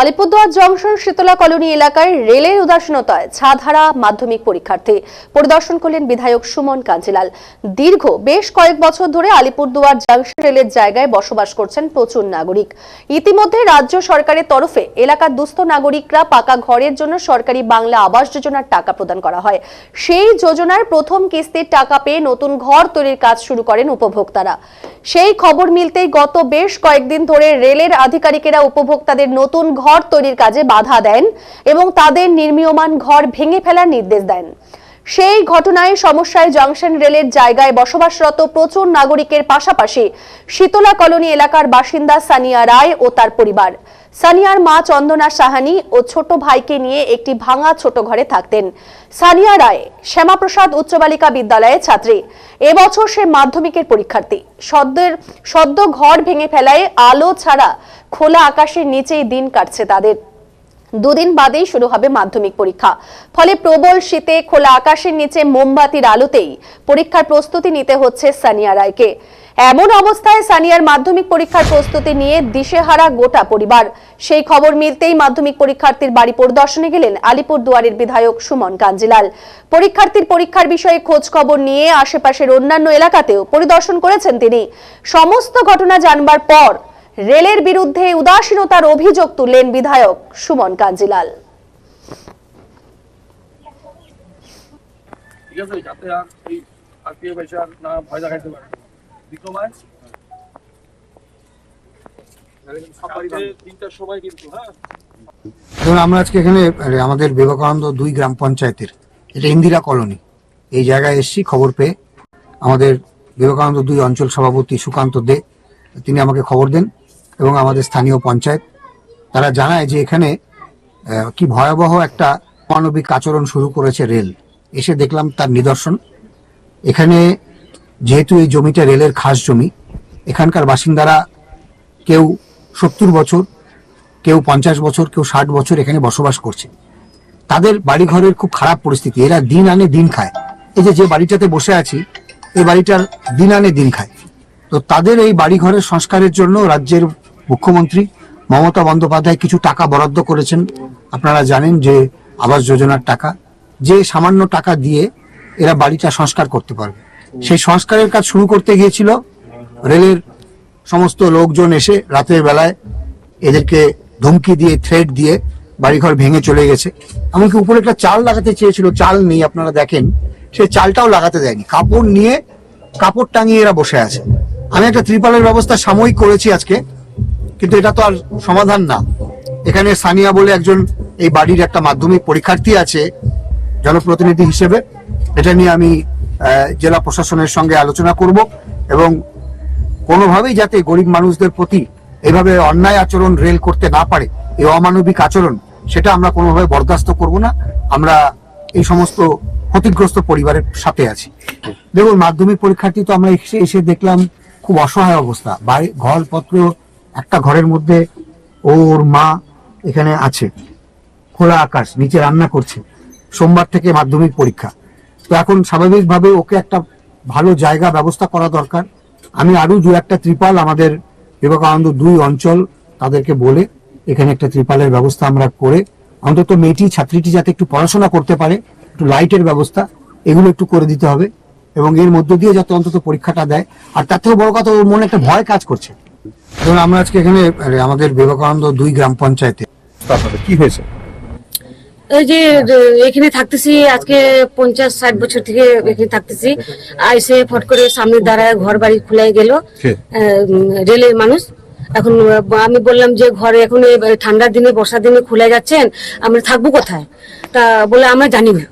Alipurduar junction Shitala colony এলাকায় রেলের উদাসীনতায় ছাধারা মাধ্যমিক পরীক্ষার্থী পরিদর্শন করলেন বিধায়ক সুমন কাঞ্জিলাল। দীর্ঘ বেশ কয়েক বছর ধরে আলিপুরদুয়ার জংশন রেলের জায়গায় বসবাস করছেন প্রচুর নাগরিক। ইতিমধ্যে রাজ্য সরকারের তরফে এলাকার দুস্থ নাগরিকরা পাকা ঘরের জন্য সরকারি বাংলা আবাস যোজনার টাকা প্রদান করা হয়। সেই যোজনার প্রথম কিস্তির টাকা পেয়ে নতুন ঘর তৈরির কাজ শুরু করেন উপভোক্তারা। সেই খবর মিলতেই গত বেশ কয়েকদিন ধরে রেলের আধিকারিকেরা উপভোক্তাদের নতুন ঘর তৈরির কাজে বাধা দেন এবং তাদের নির্মীয়মান ঘর ভেঙে ফেলার নির্দেশ দেন। সেই ঘটনায় সমস্যায় জংশন রেলের জায়গায় বসবাসরত প্রচুর নাগরিকের পাশাপাশি শীতলা কলোনি এলাকার বাসিন্দা সানিয়া রায় ও তার পরিবার। সানিয়ার মা চন্দনা সাহানি ও ছোট ভাইকে নিয়ে একটি ভাঙা ছোট ঘরে থাকতেন। সানিয়া রায়, শ্যামাপ্রসাদ উচ্চ বালিকা বিদ্যালয়ের ছাত্রী। এবছর সে মাধ্যমিকের পরীক্ষার্থী। সদ্যের, সদ্য ঘর ভেঙে ফেলায় আলো ছাড়া খোলা আকাশের নিচেই দিন কাটছে তাদের। দুদিন বাদেই শুরু হবে মাধ্যমিক পরীক্ষা। ফলে প্রবল শীতে খোলা আকাশের নিচে মোমবাতির আলোতেই পরীক্ষার প্রস্তুতি নিতে হচ্ছে সানিয়া রায়কে। এমন অবস্থায় সানিয়ার মাধ্যমিক পরীক্ষার প্রস্তুতি নিয়ে দিশেহারা গোটা পরিবার। সেই খবর মিলতেই মাধ্যমিক পরীক্ষার্থীর বাড়ি পরিদর্শনে গেলেন আলিপুর দুয়ারের বিধায়ক সুমন কাঞ্জিলাল। পরীক্ষার্থীর পরীক্ষার বিষয়ে খোঁজ খবর নিয়ে আশেপাশের অন্যান্য এলাকাতেও পরিদর্শন করেছেন তিনি। সমস্ত ঘটনা জানবার পর রেলের বিরুদ্ধে উদাসীনতার অভিযোগ তুললেন বিধায়ক সুমন কাঞ্জিলাল। ঠিক আছে যাতে আর এই আত্মীয় পয়সা না ভয় দেখাইতে পারে। বিক্রমায় সকালে তিনটার সময় কিন্তু হ্যাঁ? ধরুন আমরা আজকে এখানে আরে, আমাদের বিবেকানন্দ দুই গ্রাম পঞ্চায়েতের এটা ইন্দিরা কলোনি। এই জায়গায় এসেছি খবর পেয়ে আমাদের বিবেকানন্দ দুই অঞ্চল সভাপতি সুকান্ত দে তিনি আমাকে খবর দেন। এবং আমাদের স্থানীয় পঞ্চায়েত, তারা জানায় যে এখানে কি ভয়াবহ একটা মানবিক আচরণ শুরু করেছে রেল। এসে দেখলাম তার নিদর্শন। এখানে যেহেতু এই জমিটা রেলের খাস জমি, এখানকার বাসিন্দারা কেউ সত্তর বছর, কেউ পঞ্চাশ বছর, কেউ ষাট বছর এখানে বসবাস করছে। তাদের বাড়ি ঘরের খুব খারাপ পরিস্থিতি। এরা দিন আনে দিন খায়। এই যে যে বাড়িটাতে বসে আছি, এই বাড়িটার দিন আনে দিন খায়। তো তাদের এই বাড়িঘরের সংস্কারের জন্য রাজ্যের মুখ্যমন্ত্রী মমতা বন্দ্যোপাধ্যায় কিছু টাকা বরাদ্দ করেছেন। আপনারা জানেন যে আবাস যোজনার টাকা, যে সামান্য টাকা দিয়ে এরা বাড়িটা সংস্কার করতে পারবে। সেই সংস্কারের কাজ শুরু করতে গিয়েছিল। রেলের সমস্ত লোকজন এসে রাতের বেলায় এদেরকে ধমকি দিয়ে থ্রেড দিয়ে বাড়িঘর ভেঙে চলে গেছে। এমনকি উপরে একটা চাল লাগাতে চেয়েছিল, চাল নেই, আপনারা দেখেন। সেই চালটাও লাগাতে দেয়নি। কাপড় নিয়ে, কাপড় টাঙিয়ে এরা বসে আছে। আমি একটা ত্রিপালের ব্যবস্থা সাময়িক করেছি আজকে, কিন্তু এটা তো আর সমাধান না। এখানে সানিয়া বলে একজন এই বাড়ির একটা মাধ্যমিক পরীক্ষার্থী আছে, জনপ্রতিনিধি হিসেবে। এটা নিয়ে আমি জেলা প্রশাসনের সঙ্গে আলোচনা করব এবং কোনোভাবেই যাতে গরিব মানুষদের প্রতি এভাবে অন্যায় আচরণ রেল করতে না পারে, এই অমানবিক আচরণ, সেটা আমরা কোনোভাবে বরদাস্ত করব না। আমরা এই সমস্ত ক্ষতিগ্রস্ত পরিবারের সাথে আছি। দেখুন, মাধ্যমিক পরীক্ষার্থী তো আমরা এসে দেখলাম খুব অসহায় অবস্থা। বাড়ি, ঘরপত্র একটা ঘরের মধ্যে ওর মা এখানে আছে। খোলা আকাশ, নিচে রান্না করছে। সোমবার থেকে মাধ্যমিক পরীক্ষা। তো এখন স্বাভাবিকভাবে ওকে একটা ভালো জায়গা, ব্যবস্থা করা দরকার। আমি আরও দু একটা ত্রিপাল আমাদের বিবেকানন্দ দুই অঞ্চল তাদেরকে বলে এখানে একটা ত্রিপালের ব্যবস্থা আমরা করে, অন্তত মেয়েটি, ছাত্রীটি যাতে একটু পড়াশোনা করতে পারে, একটু লাইটের ব্যবস্থা, এগুলো একটু করে দিতে হবে। এবং এর মধ্য দিয়ে যাতে অন্তত পরীক্ষাটা দেয়। আর তার থেকে বড় কথা ওর মনে একটা ভয় কাজ করছে। ধরুন আমরা আজকে এখানে আমাদের বিবেকানন্দ দুই গ্রাম পঞ্চায়েতে। কি হয়েছে? এই যে এখানে থাকতেছি আজকে পঞ্চাশ ষাট বছর থেকে এখানে থাকতেছি। আইসে ফট করে সামনে দাঁড়ায় ঘর বাড়ি খুলে গেল? রেলের মানুষ। এখন আমি বললাম যে ঘরে এখন এই ঠান্ডার দিনে বর্ষার দিনে খুলে যাচ্ছেন আমরা থাকব কোথায়? তা বলে আমরা জানি না।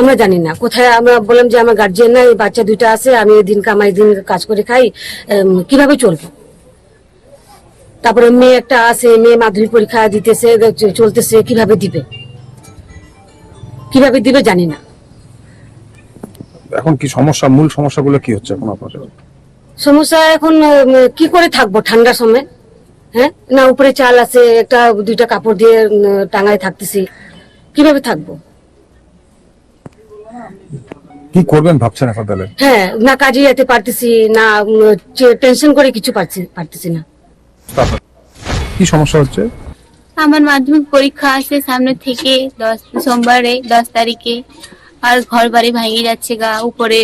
আমরা জানি না। কোথায় আমরা বললাম যে আমার গার্জিয়ান নাই বাচ্চা দুইটা আছে আমি দিন কামাই দিন কাজ করে খাই কীভাবে চলবো? তারপরে মেয়ে একটা আছে মেয়ে মাধ্যমিক পরীক্ষা দিতেছে চলতেছে কীভাবে দিবে? কীভাবে দিবে জানি না। এখন কি সমস্যা মূল সমস্যাগুলো কি হচ্ছে এখন আপনাদের? সমস্যা এখন কি করে থাকব ঠান্ডার সময়? হ্যাঁ? না উপরে চাল আছে একটা দুইটা কাপড় দিয়ে টাঙায় থাকতেছি। কীভাবে থাকব? কি করবেন ভাবছেন এখন তাহলে? হ্যাঁ না কাজে যেতে পারতেছি না টেনশন করে কিছু পারছি পারতেছি না। কি সমস্যা হচ্ছে? আমার মাধ্যমিক পরীক্ষা আছে সামনে থেকে দশ সোমবারে দশ তারিখে। আর ঘর বাড়ি ভেঙে যাচ্ছে গা উপরে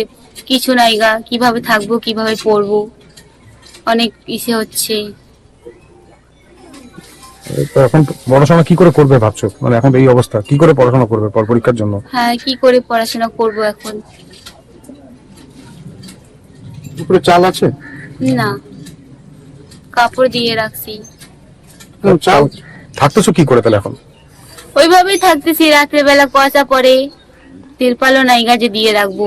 কিছু নাই গা কীভাবে থাকব কীভাবে পড়ব? অনেক ইসে হচ্ছে। তো এখন পড়াশোনা কি করে করবে ভাবছ? মানে এখন এই অবস্থা কি করে পড়াশোনা করবে পর পরীক্ষার জন্য? হ্যাঁ কি করে পড়াশোনা করব এখন? উপরে চাল আছে? না কাপড় দিয়ে রাখছি। চাল? থাকতেছো কি করে তাহলে এখন? ওইভাবেই থাকতেছি রাত্রে বেলা কুয়াশা পড়ে তিরপালও নাই গাছে দিয়ে রাখব।